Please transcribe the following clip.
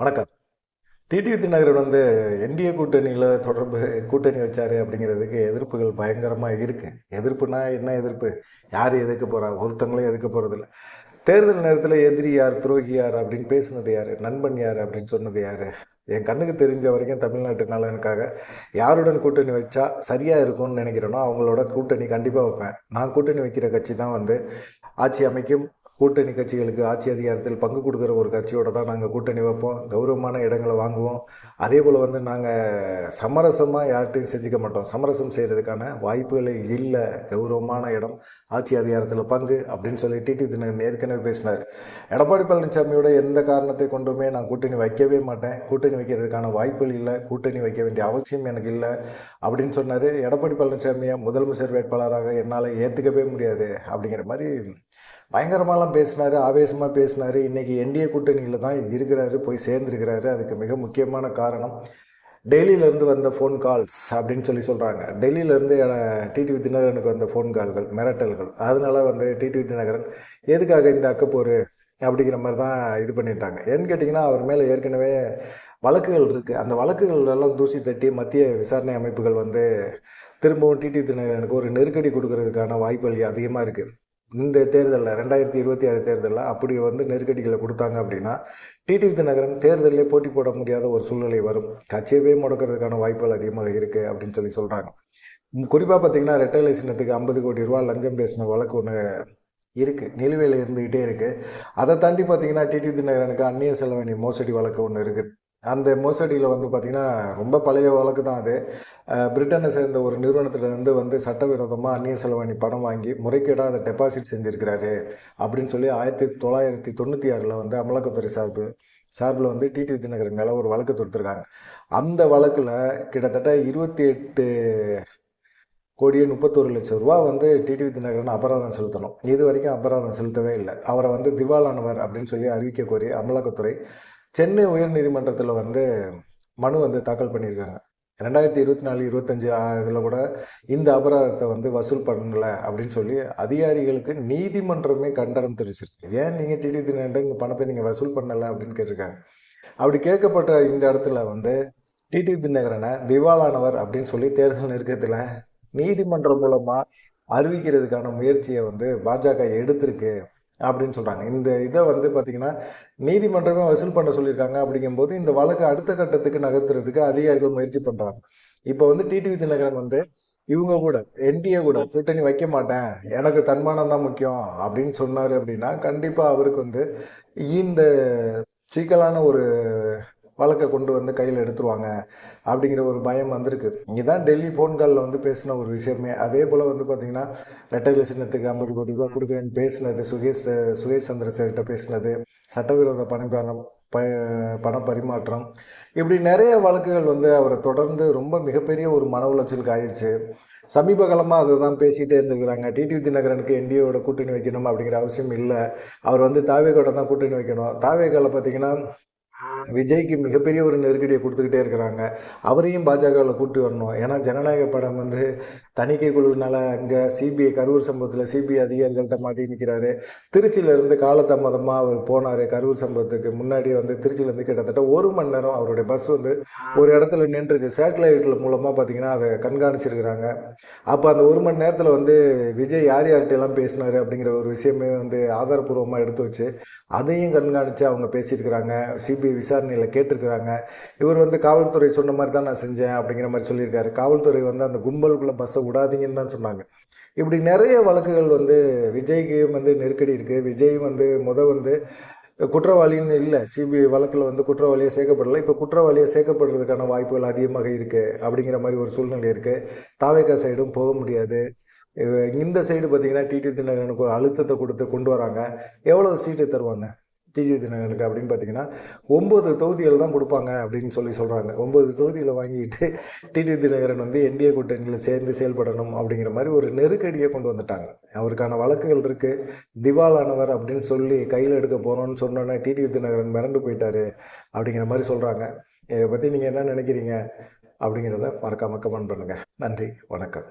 வணக்கம். டிடிவி தினகரன் வந்து என்டிஏ கூட்டணியில் தொடர்பு கூட்டணி வச்சார் அப்படிங்கிறதுக்கு எதிர்ப்புகள் பயங்கரமாக இருக்குது எதிர்ப்புனா என்ன எதிர்ப்பு? யார் எதிர்க்க போகிறா ஒருத்தங்களும் எதிர்க்க போகிறதில்ல தேர்தல் நேரத்தில் எதிரி யார் துரோகி யார் அப்படின்னு பேசுனது யார்? நண்பன் யார் அப்படின்னு சொன்னது யார்? என் கண்ணுக்கு தெரிஞ்ச வரைக்கும் தமிழ்நாட்டு நலனுக்காக யாருடன் கூட்டணி வச்சா சரியாக இருக்கும்னு நினைக்கிறேனோ அவங்களோட கூட்டணி கண்டிப்பாக வைப்பேன். நான் கூட்டணி வைக்கிற கட்சி தான் வந்து ஆட்சி அமைக்கும். கூட்டணி கட்சிகளுக்கு ஆட்சி அதிகாரத்தில் பங்கு கொடுக்குற ஒரு கட்சியோட தான் நாங்கள் கூட்டணி வைப்போம். கௌரவமான இடங்களை வாங்குவோம். அதே போல் வந்து நாங்கள் சமரசமாக யார்கிட்டையும் செஞ்சுக்க மாட்டோம். சமரசம் செய்கிறதுக்கான வாய்ப்புகளே இல்லை. கௌரவமான இடம் ஆட்சி அதிகாரத்தில் பங்கு அப்படின்னு சொல்லி டிடி தினகரன் ஏற்கனவே பேசினார். எடப்பாடி பழனிசாமியோட எந்த காரணத்தை கொண்டுமே நான் கூட்டணி வைக்கவே மாட்டேன். கூட்டணி வைக்கிறதுக்கான வாய்ப்புகள் இல்லை. கூட்டணி வைக்க வேண்டிய அவசியம் எனக்கு இல்லை அப்படின்னு சொன்னார். எடப்பாடி பழனிசாமியை முதலமைச்சர் வேட்பாளராக என்னால் ஏற்றுக்கவே முடியாது அப்படிங்கிற மாதிரி பயங்கரமான பயங்கரமாலாம் பேசினார் ஆவேசமாக பேசினார். இன்றைக்கி என்டிஏ கூட்டணியில் தான் இருக்கிறாரு போய் சேர்ந்துருக்கிறாரு. அதுக்கு மிக முக்கியமான காரணம் டெல்லியிலேருந்து வந்த ஃபோன் கால்ஸ் அப்படின்னு சொல்லி சொல்கிறாங்க டெல்லியிலேருந்து டிடிவி தினகரனுக்கு வந்த ஃபோன் கால்கள் மிரட்டல்கள். அதனால வந்து டிடிவி தினகரன் எதுக்காக இந்த அக்கப்போர் அப்படிங்கிற மாதிரி தான் இது பண்ணிட்டாங்க. ஏன்னு கேட்டிங்கன்னா அவர் மேலே ஏற்கனவே வழக்குகள் இருக்குது அந்த வழக்குகள் எல்லாம் தூசி தட்டி மத்திய விசாரணை அமைப்புகள் வந்து திரும்பவும் டிடி தினகரனுக்கு ஒரு நெருக்கடி கொடுக்கறதுக்கான வாய்ப்புகள் அதிகமாக இருக்குது இந்த தேர்தலில் ரெண்டாயிரத்தி இருபத்தி ஆறு தேர்தலில் அப்படி வந்து நெருக்கடிகளை கொடுத்தாங்க அப்படின்னா டிடிவி தினகரன் தேர்தலில் போட்டி போட முடியாத ஒரு சூழ்நிலை வரும். கட்சியவே முடக்கிறதுக்கான வாய்ப்புகள் அதிகமாக இருக்குது அப்படின்னு சொல்லி சொல்கிறாங்க குறிப்பாக பார்த்தீங்கன்னா ரெட்டை சின்னத்துக்கு ஐம்பது கோடி ரூபா லஞ்சம் பேசின வழக்கு ஒன்று இருக்குது நிலுவையில் இருந்துக்கிட்டே இருக்குது அதை தாண்டி பார்த்தீங்கன்னா டிடி தினகரனுக்கு அந்நிய செலவணி மோசடி வழக்கு ஒன்று இருக்குது அந்த மோசடியில் வந்து பார்த்திங்கன்னா ரொம்ப பழைய வழக்கு தான் அது. பிரிட்டனை சேர்ந்த ஒரு நிறுவனத்திலேருந்து வந்து சட்டவிரோதமாக அந்நிய செலவணி பணம் வாங்கி முறைகேடாக அதை டெபாசிட் செஞ்சுருக்கிறாரு அப்படின்னு சொல்லி ஆயிரத்தி தொள்ளாயிரத்தி தொண்ணூற்றி ஆறில் வந்து அமலாக்கத்துறை சார்பு சார்பில் வந்து டிடி தினகரன் மேலே ஒரு வழக்கு தொடுத்துருக்காங்க. அந்த வழக்கில் கிட்டத்தட்ட இருபத்தி எட்டு கோடியே முப்பத்தொரு லட்சம் ரூபா வந்து டிடி தினகரன் அபராதம் செலுத்தணும். இது வரைக்கும் அபராதம் செலுத்தவே இல்லை. அவரை வந்து திவாலானவர் அப்படின்னு சொல்லி அறிவிக்க கோரி அமலாக்கத்துறை சென்னை உயர்நீதிமன்றத்தில் வந்து மனு வந்து தாக்கல் பண்ணியிருக்காங்க. ரெண்டாயிரத்தி இருபத்தி நாலு இருபத்தஞ்சு இதில் கூட இந்த அபராதத்தை வந்து வசூல் பண்ணலை அப்படின்னு சொல்லி அதிகாரிகளுக்கு நீதிமன்றமே கண்டனம் தெரிவிச்சிருக்கு ஏன் நீங்கள் டிடி தினண்டு இங்கே பணத்தை நீங்கள் வசூல் பண்ணலை அப்படின்னு கேட்டிருக்காங்க. அப்படி கேட்கப்பட்ட இந்த இடத்துல வந்து டிடி தினகரனை திவாலானவர் அப்படின்னு சொல்லி தேர்தல் நெருக்கத்தில் நீதிமன்றம் மூலமாக அறிவிக்கிறதுக்கான முயற்சியை வந்து பாஜக எடுத்திருக்கு. அப்படின்னு சொல்கிறாங்க இந்த இதை வந்து பார்த்திங்கன்னா நீதிமன்றமே வசூல் பண்ண சொல்லியிருக்காங்க அப்படிங்கும்போது இந்த வழக்கு அடுத்த கட்டத்துக்கு நகர்த்துறதுக்கு அதிகாரிகள் முயற்சி பண்ணுறாங்க இப்போ வந்து டிடிவி தினகரன் வந்து இவங்க கூட என்டிஏ கூட கூட்டணி வைக்க மாட்டேன். எனக்கு தன்மானம் தான் முக்கியம் அப்படின்னு சொன்னார் அப்படின்னா கண்டிப்பாக அவருக்கு வந்து இந்த சிக்கலான ஒரு வழக்கை கொண்டு வந்து கையில் எடுத்துருவாங்க அப்படிங்கிற ஒரு பயம் வந்திருக்கு. இங்கே தான் டெல்லி ஃபோன் காலில் வந்து பேசின ஒரு விஷயமே. அதே போல் வந்து பார்த்திங்கன்னா ரெட்டை சின்னத்துக்கு ஐம்பது கோடி ரூபா கொடுக்குறேன்னு பேசினது சுகேஷ் சுகேஷ் சந்திரசேகர்கிட்ட பேசினது. சட்டவிரோத பணம் ப பண பரிமாற்றம். இப்படி நிறைய வழக்குகள் வந்து அவரை தொடர்ந்து ரொம்ப மிகப்பெரிய ஒரு மன உளைச்சலுக்கு ஆயிடுச்சு சமீப காலமாக அதை தான் பேசிகிட்டே இருந்துக்கிறாங்க டிடிவி தினகரனுக்கு என்டிஏவோட கூட்டணி வைக்கணும் அப்படிங்கிற அவசியம் இல்லை. அவர் வந்து தாவேகோட தான் கூட்டணி வைக்கணும். தாவேக்கால பார்த்தீங்கன்னா விஜய்க்கு மிகப்பெரிய ஒரு நெருக்கடியை கொடுத்துக்கிட்டே இருக்கிறாங்க. அவரையும் பாஜகவில் கூட்டி வரணும். ஏன்னா ஜனநாயக படம் வந்து தணிக்கை குழுவினால அங்கே சிபிஐ கரூர் சம்பவத்தில் சிபிஐ அதிகாரிகள்கிட்ட மாட்டி நிற்கிறாரு திருச்சியிலேருந்து காலதாமதமாக அவர் போனார். கரூர் சம்பவத்துக்கு முன்னாடி வந்து திருச்சியிலேருந்து கிட்டத்தட்ட ஒரு மணி நேரம் அவருடைய பஸ் வந்து ஒரு இடத்துல நின்றுருக்கு. சேட்டலைட்டில் மூலமாக பார்த்தீங்கன்னா அதை கண்காணிச்சிருக்கிறாங்க. அப்போ அந்த ஒரு மணி நேரத்தில் வந்து விஜய் யார் யார்கிட்டலாம் பேசினார் அப்படிங்கிற ஒரு விஷயமே வந்து ஆதாரப்பூர்வமாக எடுத்து வச்சு அதையும் கண்காணித்து அவங்க பேசியிருக்கிறாங்க. சிபிஐ விசாரணையில் கேட்டிருக்கிறாங்க. இவர் வந்து காவல்துறை சொன்ன மாதிரி தான் நான் செஞ்சேன் அப்படிங்கிற மாதிரி சொல்லியிருக்காரு. காவல்துறை வந்து அந்த கும்பலுக்குள்ளே பஸ்ஸை விடாதீங்கன்னு தான் சொன்னாங்க. இப்படி நிறைய வழக்குகள் வந்து விஜய்க்கு வந்து நெருக்கடி இருக்குது விஜய் வந்து முத வந்து குற்றவாளின்னு இல்லை சிபிஐ வழக்கில் வந்து குற்றவாளியை சேர்க்கப்படலை. இப்போ குற்றவாளியை சேர்க்கப்படுறதுக்கான வாய்ப்புகள் அதிகமாக இருக்குது அப்படிங்கிற மாதிரி ஒரு சூழ்நிலை இருக்குது தாவேக்கா சைடும் போக முடியாது. இந்த சைடு பார்த்தீங்கன்னா டிடி தினகரனுக்கு ஒரு அழுத்தத்தை கொடுத்து கொண்டு வராங்க. எவ்வளோ சீட்டு தருவாங்க? டிஜி தினகரனுக்கு அப்படின்னு பார்த்தீங்கன்னா ஒம்பது தொகுதிகள் தான் கொடுப்பாங்க அப்படின்னு சொல்லி சொல்கிறாங்க ஒம்பது தொகுதிகளை வாங்கிட்டு டிடி தினகரன் வந்து என்டிஏ கூட்டணியில் சேர்ந்து செயல்படணும் அப்படிங்கிற மாதிரி ஒரு நெருக்கடியை கொண்டு வந்துட்டாங்க. அவருக்கான வழக்குகள் இருக்குது திவாலானவர் அப்படின்னு சொல்லி கையில் எடுக்க போகிறோன்னு சொன்னோன்னே டிடி தினகரன் மிரண்டு போயிட்டாரு அப்படிங்கிற மாதிரி சொல்கிறாங்க இதை பற்றி நீங்கள் என்ன நினைக்கிறீங்க அப்படிங்கிறத மறக்காமல் கமெண்ட் பண்ணுங்கள் நன்றி. வணக்கம்.